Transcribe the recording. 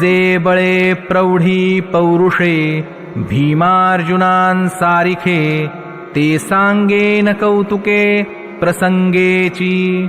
जे बळे प्रौढी पौरुषे भीमार्जुनान सारिखे ते सांगेन कौतुके प्रसंगेची.